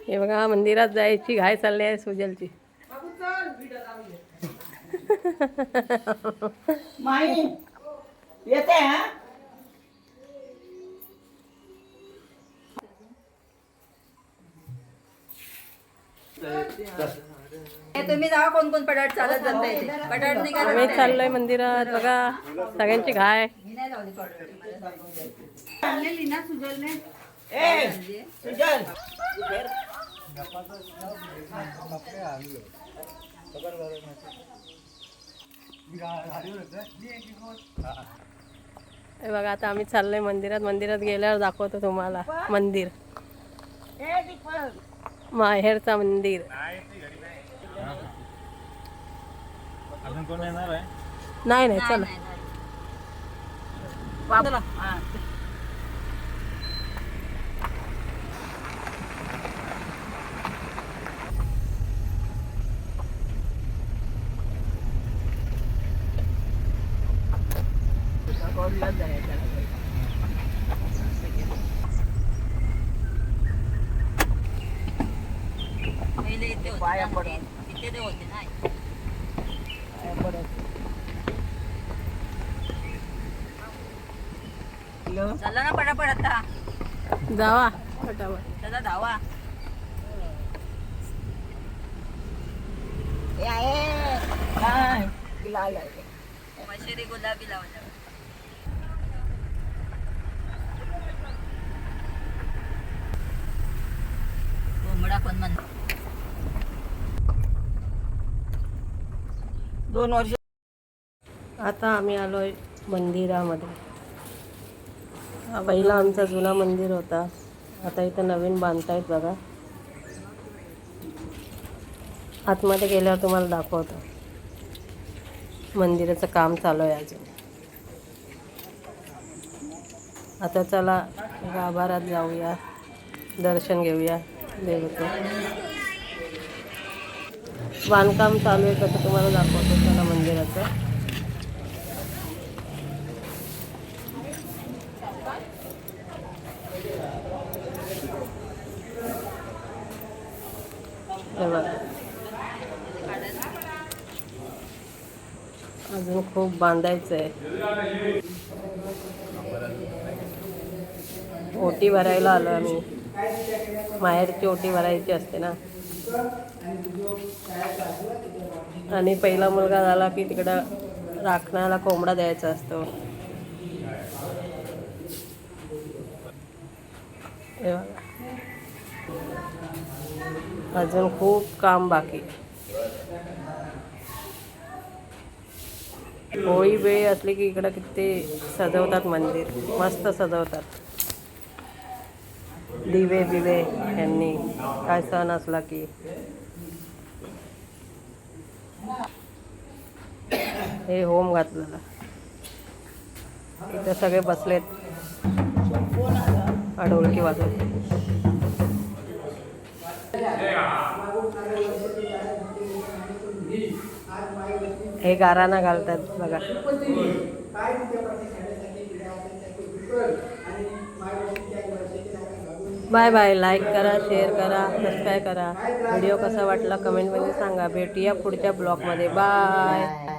हे बघा मंदिरात जायची घाय चालली आहे सुजलची. माई येते हा? तुम्ही जावा कोण कोण पडाट चालत जाता येते पडाट निघाला आम्ही चाललोय मंदिरात बघा सगळ्यांची घाय नाही लावली पडाट ए सुजल. हे बघा आता आम्ही चाललोय मंदिरात. मंदिरात गेल्यावर दाखवतो तुम्हाला. मंदिर. माहेरचा मंदिर. अजून कोण येणार आहे? नाही नाही चला. चला हा. पहिले इथे होते पाया ना. पडून. इथे ते होते ना हॅलो चला ना पटापट आता जावा फटाफट चला धावा ए आहे काय लाल आहे मशेरी गुलाबी लावल्या कोंबडा म्हण. दोन वर्ष आता आम्ही आलोय मंदिरामध्ये. पहिला आमचा जुना मंदिर होता. आता इथं नवीन बांधतायत बघा. आतमध्ये गेल्यावर तुम्हाला दाखवतो. मंदिराचं काम चालू आहे अजून. आता चला गाभारात जाऊया. दर्शन घेऊया. देवाचं बांधकाम चालू आहे कसं तुम्हाला दाखवतो त्याला मंदिराचं. अजून खूप बांधायचं आहे ओटी भरायला आलो आम्ही. माहेरची ओटी भरायची असते ना. आणि पहिला मुलगा झाला की तिकडं राखणाला कोंबडा द्यायचा असतो. अजून खूप काम बाकी. होळी वेळ असली की इकडं किती सजवतात मंदिर. मस्त सजवतात. दिवे बिवे यांनी काय सण असला की. हे होम घातलेला. इथं सगळे बसलेत. ढोलकी वाजवत. हे गाराना घालतात बघा. बाय बाय लाईक करा शेअर करा सबस्क्राईब करा. व्हिडिओ कसा वाटला कमेंटमध्ये सांगा. भेटूया पुढच्या ब्लॉगमध्ये बाय